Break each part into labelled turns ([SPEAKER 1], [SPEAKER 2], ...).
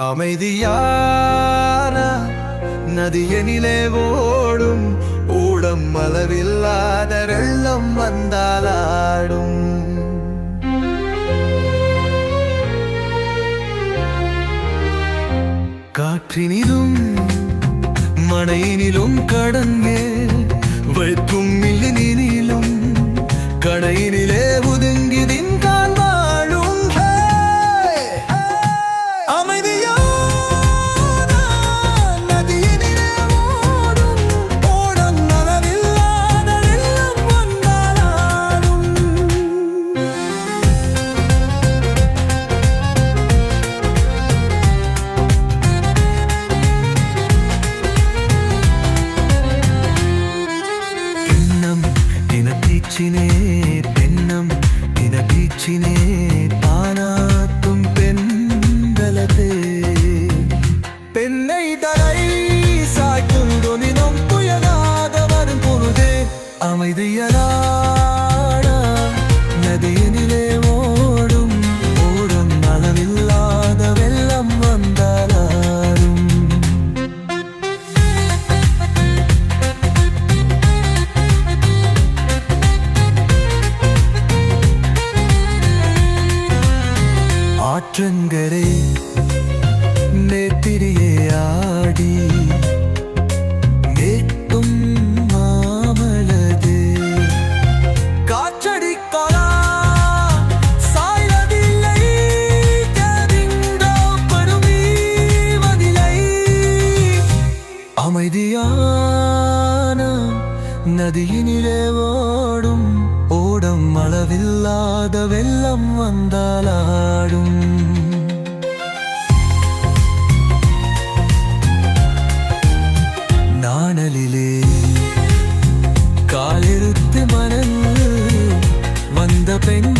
[SPEAKER 1] அமைதியான நதியனிலே ஓடும். ஊடம் அளவில்லாத வெள்ளம் வந்தாலாடும். காற்றினிலும் மனையினிலும் கடங்கே வைக்கும் மில்லினிலும் ബീച്ചിനെ പെണ്ണം ഇന ബീച്ചിനെ പാനാത്തും ஆற்றங்கரே நேத்திரியே ஆடி மேட்டும் மாமலது. காற்றடிக்கலா சாய்வதில்லை கதிங்கோ பருமீவதில்லை அமைதியான நதியினிலே ஓடும் அளவில்லாத வெள்ளம் வந்தாலாடும் நாணலிலே காலிருத்து மணல் வந்த பெண்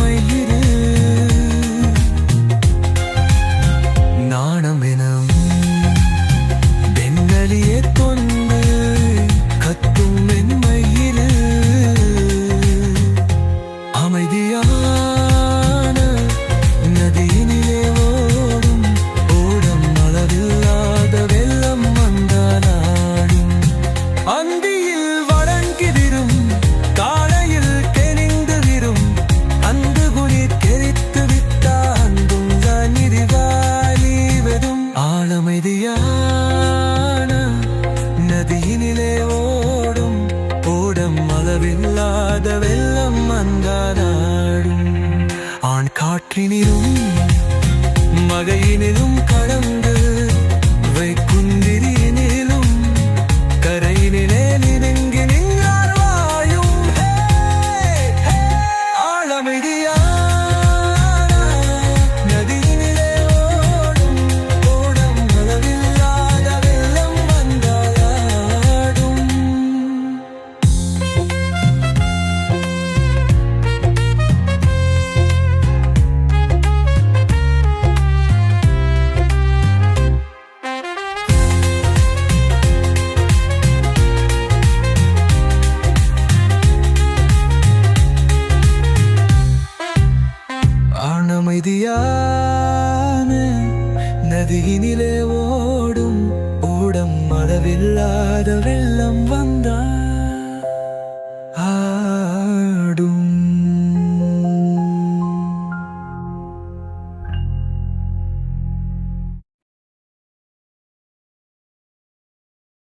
[SPEAKER 1] அமைதியான நதியினிலே ஓடும் ஓடம் அளவில்லாத வெள்ளம் வந்தாலாடும் அந்தியில் வழங்கிதிரும் காலையில் கெனிந்து விரும் அந்து கெரித்து விட்டா அந்தும் நிதிவாலிவதும் ஆழமைதியான நதியினிலே ஓடும் ஓடம் அளவில்லாத வெள்ளம் ஆண் காற்றினிலும் மகையினிலும் கடந்து அமைதியான நதியினிலே ஓடும் ஓடம் அளவில்லாத வெள்ளம்